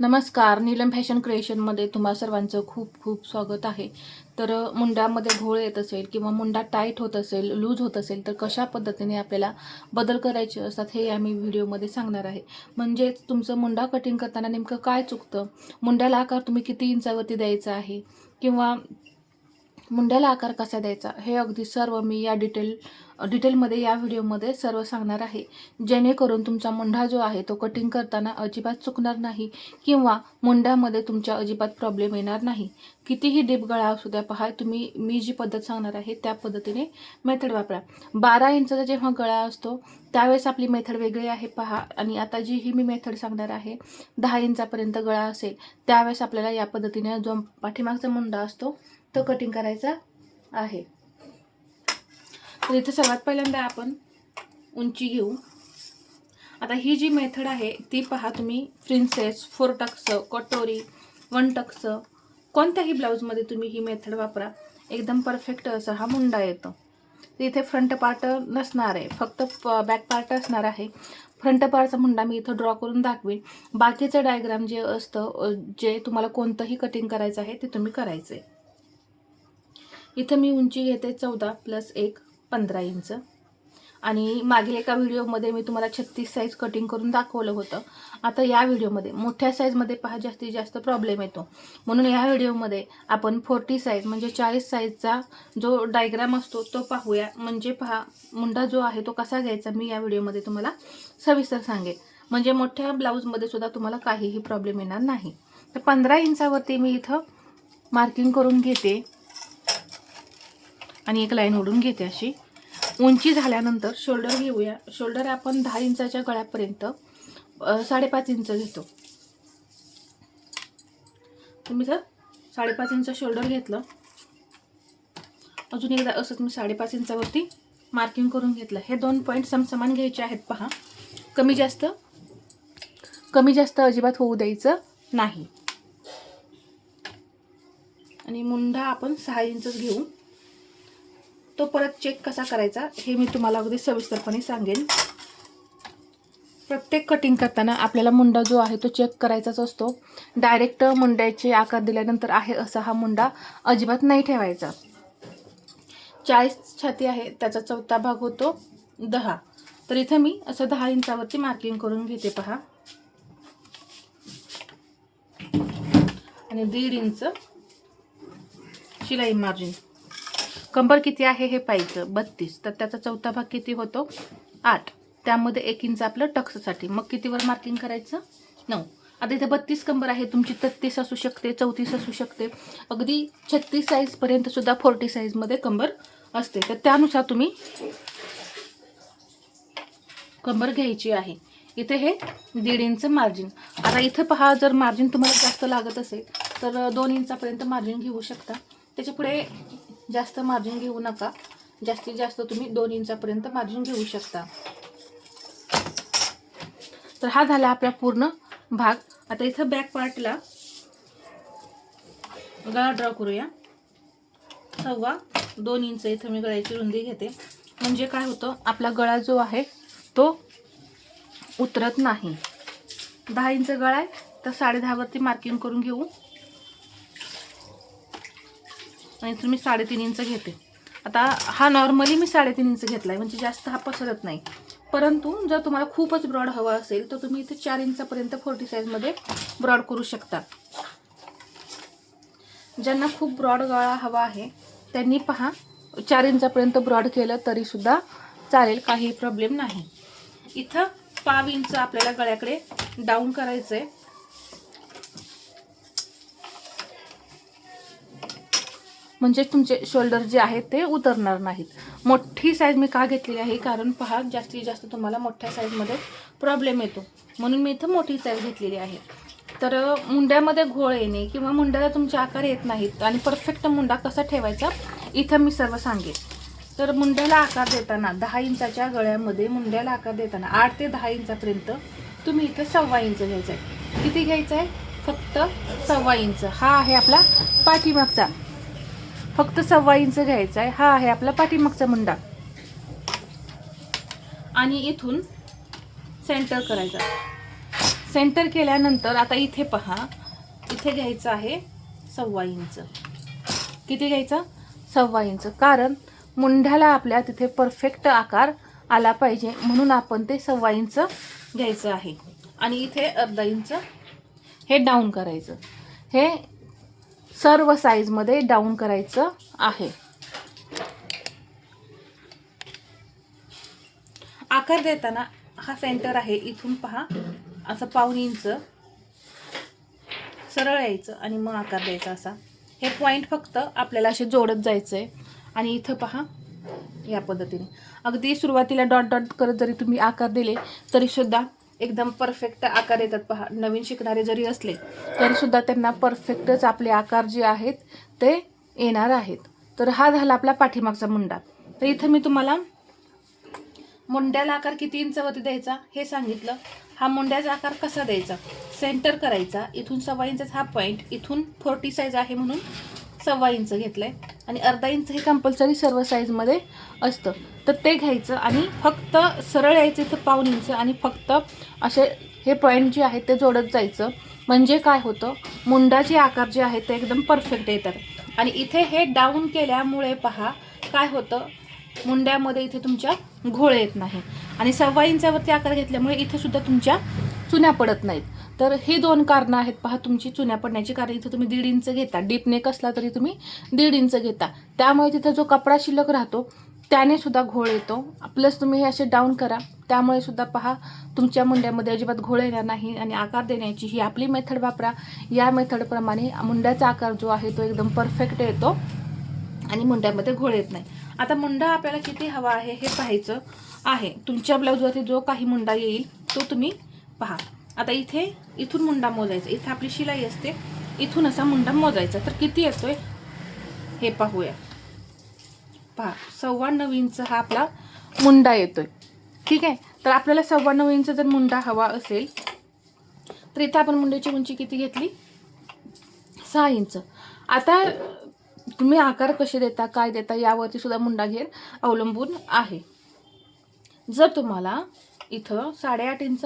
नमस्कार नीलम फॅशन क्रिएशनमध्ये तुम्हा सर्वांचं खूप खूप स्वागत आहे. तर मुंडामध्ये मुंड्यामध्ये घोळ येत असेल किंवा मुंडा टाईट होत असेल लूज होत असेल तर कशा पद्धतीने आपल्याला बदल करायचे असतात हे आम्ही व्हिडिओमध्ये सांगणार आहे. म्हणजेच तुमचं मुंडा कटिंग करताना नेमकं काय चुकतं? मुंड्याला आकार तुम्ही किती इंचावरती द्यायचा आहे? किंवा मुंड्याला आकार कसा द्यायचा हे अगदी सर्व मी या डिटेल डिटेलमध्ये या व्हिडिओमध्ये सर्व सांगणार आहे. जेणेकरून तुमचा मुंढा जो आहे तो कटिंग करताना अजिबात चुकणार नाही किंवा मुंड्यामध्ये तुमच्या अजिबात प्रॉब्लेम येणार नाही. कितीही डीप गळा असू द्या पहा तुम्ही मी जी पद्धत सांगणार आहे त्या पद्धतीने मेथड वापरा. बारा इंचाचा जेव्हा गळा असतो त्यावेळेस आपली मेथड वेगळी आहे पहा. आणि आता जी ही मी मेथड सांगणार आहे दहा इंचापर्यंत गळा असेल त्यावेळेस आपल्याला या पद्धतीने जो पाठीमागचा मुंडा असतो तो कटिंग करायचा आहे. तर इथे सर्वात पहिल्यांदा आपण उंची घेऊ. आता ही जी मेथड आहे ती पहा तुम्ही प्रिन्सेस फोर टक्स कटोरी वन टक्स कोणत्याही ब्लाऊजमध्ये तुम्ही ही मेथड वापरा. एकदम परफेक्ट असा हा मुंडा येतो. इथे फ्रंट पार्ट नसणार आहे. फक्त बॅक पार्ट असणार आहे. फ्रंट पार्टचा मुंडा मी इथं ड्रॉ करून दाखवेन. बाकीचं डायग्राम जे असतं जे तुम्हाला कोणतंही कटिंग करायचं आहे ते तुम्ही करायचं आहे इथं मी उंची घेते चौदा प्लस एक पंधरा इंच. आणि मागील एका व्हिडिओमध्ये मी तुम्हाला छत्तीस साईज कटिंग करून दाखवलं होतं. आता या व्हिडिओमध्ये मोठ्या साईजमध्ये पहा जास्तीत जास्त प्रॉब्लेम येतो. म्हणून या व्हिडिओमध्ये आपण फोर्टी साईज म्हणजे चाळीस साईजचा जो डायग्राम असतो तो पाहूया. म्हणजे पहा मुंडा जो आहे तो कसा घ्यायचा मी या व्हिडिओमध्ये तुम्हाला सविस्तर सांगेन. म्हणजे मोठ्या ब्लाऊजमध्ये सुद्धा तुम्हाला काहीही प्रॉब्लेम येणार नाही. तर पंधरा इंचावरती मी इथं मार्किंग करून घेते. आणि एक लाईन ओढून घेते अशी. उंची झाल्यानंतर शोल्डर घेऊया. शोल्डर आपण दहा इंचाच्या गळ्यापर्यंत साडेपाच इंच घेतो. तुम्ही जर साडेपाच इंच शोल्डर घेतलं अजून एकदा असंच मी साडेपाच इंचावरती मार्किंग करून घेतलं. हे दोन पॉईंट समसमान घ्यायचे आहेत पहा. कमी जास्त कमी जास्त अजिबात होऊ द्यायचं नाही. आणि मुंडा आपण सहा इंचच घेऊ. तो परत चेक कसा करायचा हे मी तुम्हाला अगदी सविस्तरपणे सांगेन. प्रत्येक कटिंग करताना आपल्याला मुंडा जो आहे तो चेक करायचाच असतो. डायरेक्ट मुंड्याचे आकार दिल्यानंतर आहे असा हा मुंडा अजिबात नाही ठेवायचा. चाळीस छाती आहे त्याचा चौथा भाग होतो दहा. तर इथं मी असं दहा इंचावरती मार्किंग करून घेते पहा. आणि दीड इंच शिलाई मार्जिन कंबर किती आहे हे पाहिजे बत्तीस. तर त्याचा चौथा भाग किती होतो? आठ. त्यामध्ये एक इंच आपलं टक्ससाठी. मग कितीवर मार्किंग करायचं? नऊ. आता इथे बत्तीस कंबर आहे. तुमची तत्तीस असू शकते चौतीस असू शकते. अगदी छत्तीस साईजपर्यंत सुद्धा फोर्टी साईजमध्ये कंबर असते. तर त्यानुसार तुम्ही कंबर घ्यायची आहे. इथे हे दीड इंच मार्जिन आता इथं पहा जर मार्जिन तुम्हाला जास्त लागत असेल तर दोन इंचापर्यंत मार्जिन घेऊ शकता. त्याच्यापुढे जास्त मार्जिन घेऊ नका. जास्तीत जास्त तुम्ही दोन इंचापर्यंत मार्जिन घेऊ शकता. तर हा झाला आपला पूर्ण भाग. आता इथं बॅक पार्टला गळा ड्रॉ करूया. सव्वा दोन इंच इथं मी गळ्याची रुंदी घेते. म्हणजे काय होतं आपला गळा जो आहे तो उतरत नाही. दहा इंच गळा आहे तर साडे दहावरती मार्किंग करून घेऊ. आणि इथून मी साडेतीन इंच घेते. आता हा नॉर्मली मी साडेतीन इंच घेतला आहे म्हणजे जास्त हा पसरत नाही. परंतु जर तुम्हाला खूपच ब्रॉड हवा असेल तर तुम्ही इथे चार इंचापर्यंत फोर्टी साईजमध्ये ब्रॉड करू शकता. ज्यांना खूप ब्रॉड गळा हवा आहे त्यांनी पहा चार इंचापर्यंत ब्रॉड केलं तरीसुद्धा चालेल काही प्रॉब्लेम नाही. इथं पाव इंच आपल्याला गळ्याकडे डाऊन करायचं आहे म्हणजे तुमचे शोल्डर जे आहेत ते उतरणार नाहीत. मोठी साईज मी का घेतलेली आहे? कारण पहा जास्तीत जास्त तुम्हाला मोठ्या साईजमध्ये प्रॉब्लेम येतो. म्हणून मी इथं मोठी साईज घेतलेली आहे. तर मुंड्यामध्ये घोळ येणे किंवा मुंड्याला तुमचे आकार येत नाहीत आणि परफेक्ट मुंडा कसा ठेवायचा इथं मी सर्व सांगेन. तर मुंड्याला आकार देताना दहा इंचाच्या गळ्यामध्ये मुंड्याला आकार देताना आठ ते दहा इंचापर्यंत तुम्ही इथं सव्वा इंच घ्यायचा आहे किती घ्यायचं आहे फक्त सव्वा इंच. हा आहे आपला पाठीमागचा. फक्त सव्वा इंच घ्यायचा आहे. हा आहे आपला पाठीमागचा मुंडा. आणि इथून सेंटर करायचा. सेंटर केल्यानंतर आता इथे पहा. इथे घ्यायचं आहे सव्वा इंच. किती घ्यायचं? सव्वा इंच. कारण मुंढ्याला आपल्या तिथे परफेक्ट आकार आला पाहिजे. म्हणून आपण ते सव्वा इंच घ्यायचं आहे. आणि इथे अर्धा इंच हे डाऊन करायचं. हे सर्व साईजमध्ये डाऊन करायचं आहे. आकार देताना हा सेंटर आहे इथून पहा. असं पाऊन इंच सरळ यायचं आणि मग आकार द्यायचा असा. हे पॉईंट फक्त आपल्याला असे जोडत जायचं आहे आणि इथं पहा या पद्धतीने. अगदी सुरुवातीला डॉट डॉट करत जरी तुम्ही आकार दिले तरीसुद्धा एकदम परफेक्ट आकार येतात पहा. नवीन शिकणारे जरी असले तरीसुद्धा त्यांना परफेक्टच आपले आकार जे आहेत ते येणार आहेत. तर हा झाला आपला पाठीमागचा मुंडा. तर इथं मी तुम्हाला मुंड्याला आकार किती इंचावरती द्यायचा हे सांगितलं. हा मुंड्याचा आकार कसा द्यायचा? सेंटर करायचा. इथून सव्वा इंचचा हा पॉईंट इथून फोर्टी साईज आहे म्हणून सव्वा इंच घेतलंय आणि अर्धा इंच हे कंपल्सरी सर्व साईजमध्ये असतं. तर ते घ्यायचं आणि फक्त सरळ यायचं इथं पाऊन इंच आणि फक्त असे हे पॉईंट जे आहेत ते जोडत जायचं. म्हणजे काय होतं? मुंडाचे आकार जे आहेत ते एकदम परफेक्ट येतात. आणि इथे हे डाऊन केल्यामुळे पहा काय होतं? मुंड्यामध्ये इथे तुमच्या घोळ येत नाही. आणि सव्वा इंचावरती आकार घेतल्यामुळे इथे सुद्धा तुमच्या चुन्या पडत नाहीत. तर ही दोन कारणं आहेत. पहा तुमची चुन्या पडण्याची कारण इथं तुम्ही दीड इंच घेता. डीप नेक असला तरी तुम्ही दीड इंच घेता. त्यामुळे तिथं जो कपडा शिल्लक राहतो त्याने सुद्धा घोळ येतो. प्लस तुम्ही हे असे डाऊन करा. त्यामुळे सुद्धा पहा तुमच्या मुंड्यामध्ये अजिबात घोळ येणार नाही आणि आकार देण्याची ही आपली मेथड वापरा. या मेथडप्रमाणे मुंड्याचा आकार जो आहे तो एकदम परफेक्ट येतो आणि मुंड्यामध्ये घोळ येत नाही. आता मुंडा आपल्याला किती हवा आहे हे पाहायचं आहे. तुमच्या ब्लाऊजवरती जो काही मुंडा येईल तो तुम्ही पहा. आता इथे इथून मुंडा मोजायचा. इथे आपली शिलाई असते. इथून असा मुंडा मोजायचा. तर किती येतोय? हे पाहूया. पहा सव्वा नऊ इंच हा आपला मुंडा येतोय. ठीक आहे? तर आपल्याला सव्वा नऊ इंच जर मुंडा हवा असेल तर इथे आपण मुंड्याची उंची किती घेतली? सहा इंच. आता तुम्ही आकार कसे देता काय देता यावरती सुद्धा मुंडा घेर अवलंबून आहे. जर तुम्हाला इथं साडेआठ इंच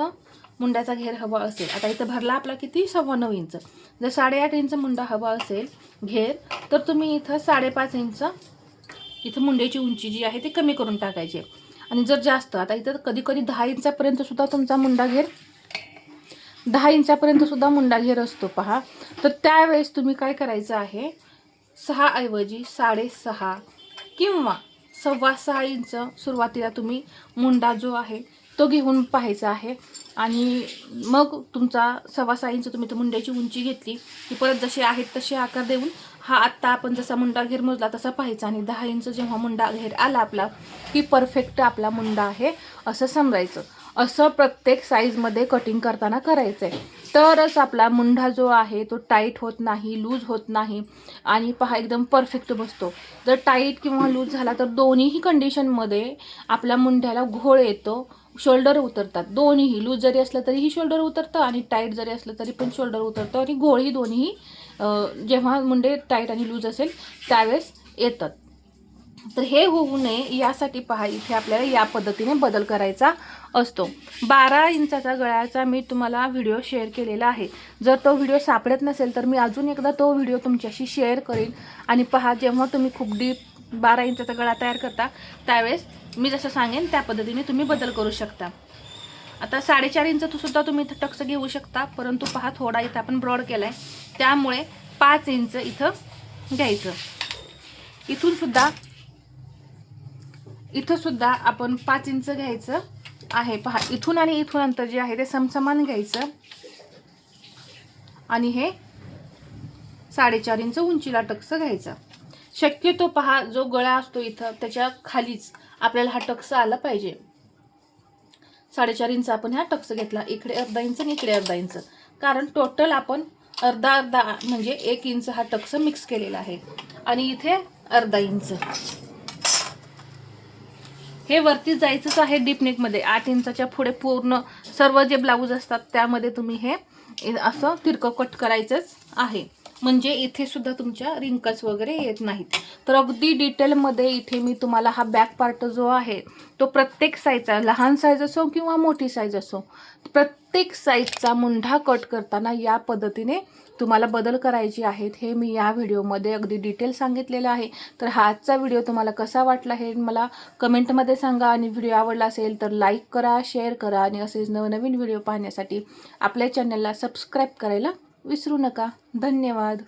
मुंड्याचा घेर हवा असेल आता इथं भरला आपला किती? सव्वा नऊ इंच. जर साडेआठ इंच मुंडा हवा असेल घेर तर तुम्ही इथं साडेपाच इंच इथं मुंड्याची उंची जी आहे ती कमी करून टाकायची आणि जर जास्त आता इथं कधी कधी दहा इंचापर्यंत सुद्धा तुमचा मुंडा घेर दहा इंचापर्यंत सुद्धा मुंडा घेर असतो पहा. तर त्यावेळेस तुम्ही काय करायचं आहे? सहाऐवजी साडेसहा किंवा सव्वा सहा इंच सुरुवातीला तुम्ही मुंडा जो आहे तो घेऊन पाहायचा आहे. आणि मग तुमचा सव्वा सहा इंच तुम्ही तर मुंड्याची उंची घेतली की परत जसे आहेत तसे आकार देऊन हा आत्ता आपण जसा मुंडा घेर मोजला तसा पाहायचा. आणि दहा इंच जेव्हा मुंडा घेर आला आपला की परफेक्ट आपला मुंडा आहे असं समजायचं. असं प्रत्येक साईजमध्ये कटिंग करताना करायचं आहे तरच आपला मुंढा जो आहे तो टाईट होत नाही लूज होत नाही आणि पहा एकदम परफेक्ट बसतो. जर टाईट किंवा लूज झाला तर दोन्हीही कंडिशनमध्ये आपल्या मुंढ्याला घोळ येतो शोल्डर उतरतात. दोन्हीही लूज जरी असलं तरीही शोल्डर उतरतं आणि टाईट जरी असलं तरी पण शोल्डर उतरतं आणि घोळही दोन्हीही जेव्हा मुंडे टाईट आणि लूज असेल त्यावेळेस येतात. तर हे होऊ नये यासाठी पहा इथे आपल्याला या पद्धतीने बदल करायचा असतो. बारा इंचाचा गळ्याचा मी तुम्हाला व्हिडिओ शेअर केलेला आहे. जर तो व्हिडिओ सापडत नसेल तर मी अजून एकदा तो व्हिडिओ तुमच्याशी शेअर करेन. आणि पहा जेव्हा तुम्ही खूप डीप बारा इंचाचा गळा तयार करता त्यावेळेस मी जसं सांगेन त्या पद्धतीने तुम्ही बदल करू शकता. आता साडेचार इंच तू सुद्धा तुम्ही इथं टक्स घेऊ शकता परंतु पहा थोडा इथं आपण ब्रॉड केला आहे त्यामुळे पाच इंच इथं घ्यायचं. इथून सुद्धा इथं सुद्धा आपण पाच इंच घ्यायचं. आहे. पहा इथून आणि इथून अंतर जे आहे ते समसमान घ्यायचं. आणि हे साडेचार इंच उंचीला टक्स घ्यायचं. शक्यतो पहा जो गळा असतो इथं त्याच्या खालीच आपल्याला हा टक्स आला पाहिजे. साडेचार इंच आपण ह्या टक्स घेतला. इकडे अर्धा इंच आणि इकडे अर्धा इंच. कारण टोटल आपण अर्धा अर्धा म्हणजे एक इंच हा टक्स मिक्स केलेला आहे. आणि इथे अर्धा इंच. हे वरती जायचंच आहे डीप नेकमध्ये आठ इंचाच्या पुढे पूर्ण सर्व जे ब्लाऊज असतात त्यामध्ये तुम्ही हे असं तिरकं कट करायचंच आहे. म्हणजे इथे सुद्धा तुमच्या रिंकल्स वगैरे येत नाहीत. तर अगदी डिटेलमध्ये इथे मी तुम्हाला हा बॅक पार्ट जो आहे तो प्रत्येक साईजचा लहान साईज असो किंवा मोठी साईज असो प्रत्येक साईजचा मुंढा कट करताना या पद्धतीने तुम्हाला बदल करायचे आहेत हे मी या व्हिडिओमध्ये अगदी डिटेल सांगितलेलं आहे. तर हा आजचा व्हिडिओ तुम्हाला कसा वाटला हे मला कमेंटमध्ये सांगा आणि व्हिडिओ आवडला असेल तर लाईक करा शेअर करा आणि असेच नवनवीन व्हिडिओ पाहण्यासाठी आपल्या चॅनलला सबस्क्राईब करायला विसरू नका. धन्यवाद.